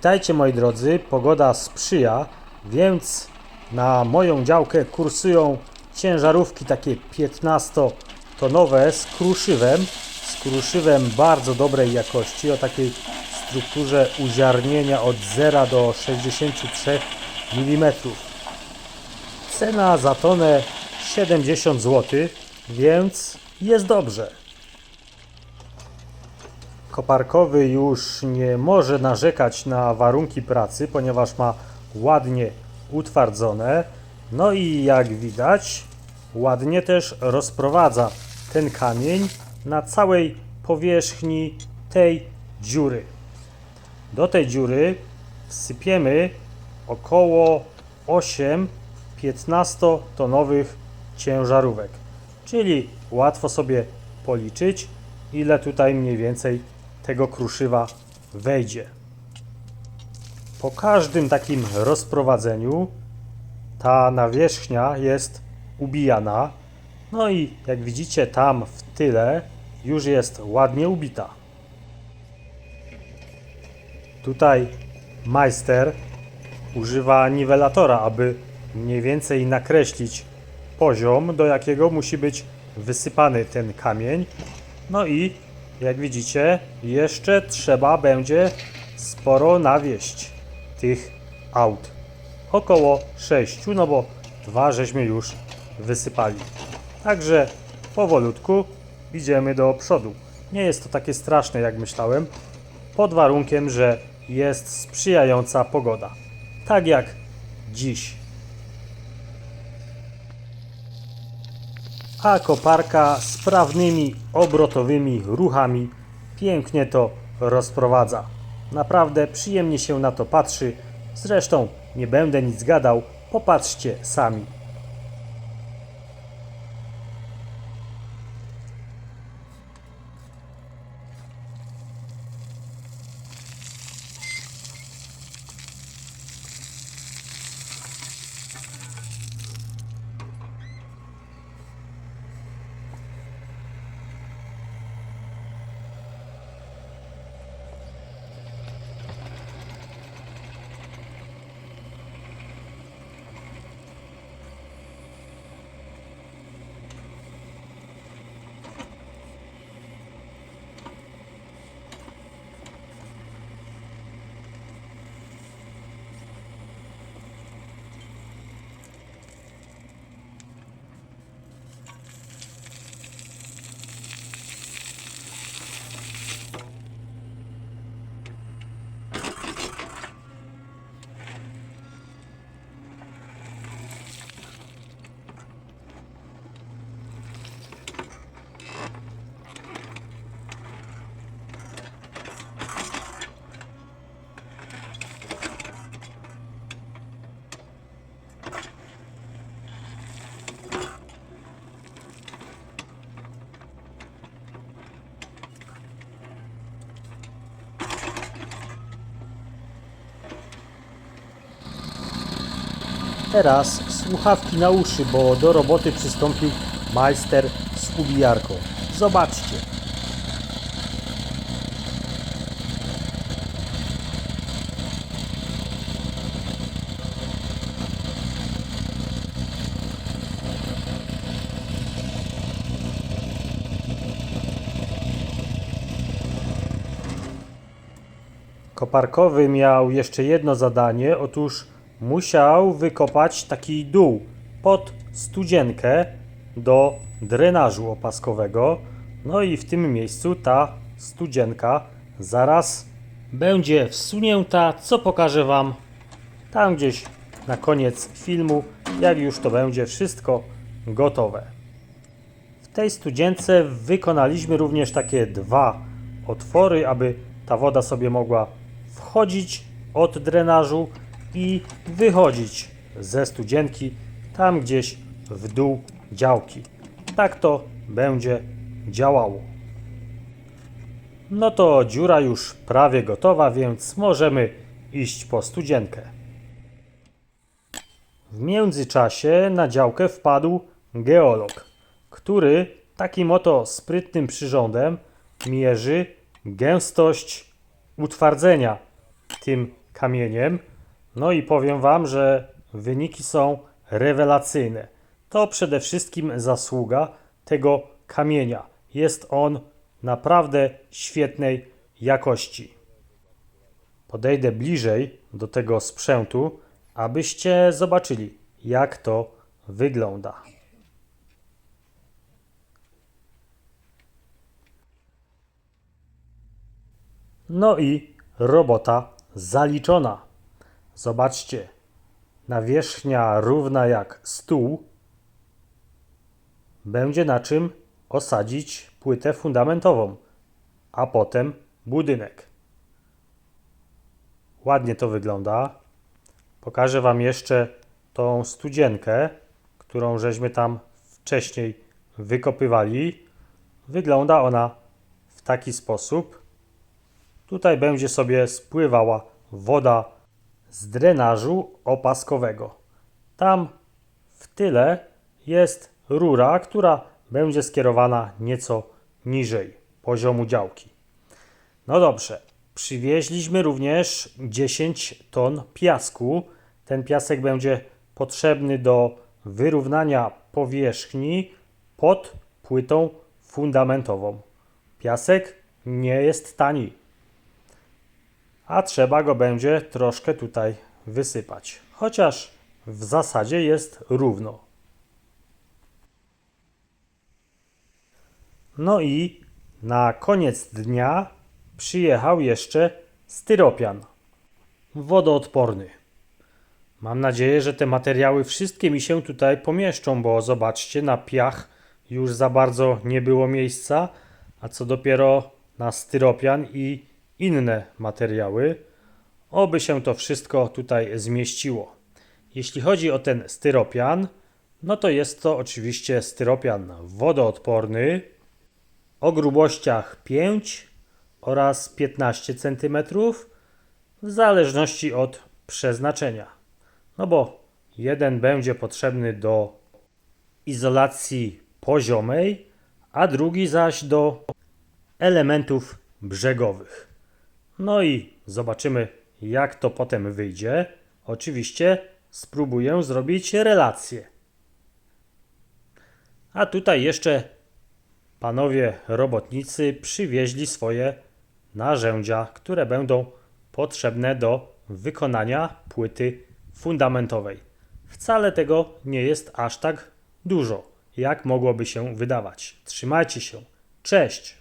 Witajcie moi drodzy, pogoda sprzyja, więc na moją działkę kursują ciężarówki takie 15-tonowe z kruszywem, z kruszywem bardzo dobrej jakości, o takiej strukturze uziarnienia od 0 do 63 mm. Cena za tonę 70 zł, więc jest dobrze. Koparkowy już nie może narzekać na warunki pracy, ponieważ ma ładnie utwardzone. No i jak widać, ładnie też rozprowadza ten kamień na całej powierzchni tej dziury. Do tej dziury wsypiemy około 8 15-tonowych ciężarówek. Czyli łatwo sobie policzyć, ile tutaj mniej więcej tego kruszywa wejdzie. Po każdym takim rozprowadzeniu ta nawierzchnia jest ubijana. No i jak widzicie tam w tyle już jest ładnie ubita. Tutaj majster używa niwelatora, aby mniej więcej nakreślić poziom, do jakiego musi być wysypany ten kamień. No i jak widzicie, jeszcze trzeba będzie sporo nawieść tych aut. Około 6, no bo dwa żeśmy już wysypali. Także powolutku idziemy do przodu. Nie jest to takie straszne jak myślałem, pod warunkiem, że jest sprzyjająca pogoda. Tak jak dziś. A koparka sprawnymi obrotowymi ruchami pięknie to rozprowadza. Naprawdę przyjemnie się na to patrzy. Zresztą nie będę nic gadał, popatrzcie sami. Teraz słuchawki na uszy, bo do roboty przystąpił majster z ubijarką. Zobaczcie. Koparkowy miał jeszcze jedno zadanie, otóż musiał wykopać taki dół pod studzienkę do drenażu opaskowego. No i w tym miejscu ta studzienka zaraz będzie wsunięta, co pokażę Wam tam gdzieś na koniec filmu, jak już to będzie wszystko gotowe. W tej studzience wykonaliśmy również takie dwa otwory, aby ta woda sobie mogła wchodzić od drenażu i wychodzić ze studzienki tam gdzieś w dół działki. Tak to będzie działało. No to dziura już prawie gotowa, więc możemy iść po studzienkę. W międzyczasie na działkę wpadł geolog, który takim oto sprytnym przyrządem mierzy gęstość utwardzenia tym kamieniem. No i powiem Wam, że wyniki są rewelacyjne. To przede wszystkim zasługa tego kamienia. Jest on naprawdę świetnej jakości. Podejdę bliżej do tego sprzętu, abyście zobaczyli, jak to wygląda. No i robota zaliczona. Zobaczcie, nawierzchnia równa jak stół. Będzie na czym osadzić płytę fundamentową, a potem budynek. Ładnie to wygląda. Pokażę Wam jeszcze tą studzienkę, którą żeśmy tam wcześniej wykopywali. Wygląda ona w taki sposób. Tutaj będzie sobie spływała woda z drenażu opaskowego. Tam w tyle jest rura, która będzie skierowana nieco niżej poziomu działki. No dobrze, przywieźliśmy również 10 ton piasku. Ten piasek będzie potrzebny do wyrównania powierzchni pod płytą fundamentową. Piasek nie jest tani, a trzeba go będzie troszkę tutaj wysypać, chociaż w zasadzie jest równo. No i na koniec dnia przyjechał jeszcze styropian wodoodporny. Mam nadzieję, że te materiały wszystkie mi się tutaj pomieszczą, bo zobaczcie, na piach już za bardzo nie było miejsca, a co dopiero na styropian i inne materiały. Oby się to wszystko tutaj zmieściło. Jeśli chodzi o ten styropian, no to jest to oczywiście styropian wodoodporny o grubościach 5 oraz 15 cm w zależności od przeznaczenia. No bo jeden będzie potrzebny do izolacji poziomej, a drugi zaś do elementów brzegowych. No i zobaczymy, jak to potem wyjdzie. Oczywiście spróbuję zrobić relację. A tutaj jeszcze panowie robotnicy przywieźli swoje narzędzia, które będą potrzebne do wykonania płyty fundamentowej. Wcale tego nie jest aż tak dużo, jak mogłoby się wydawać. Trzymajcie się. Cześć!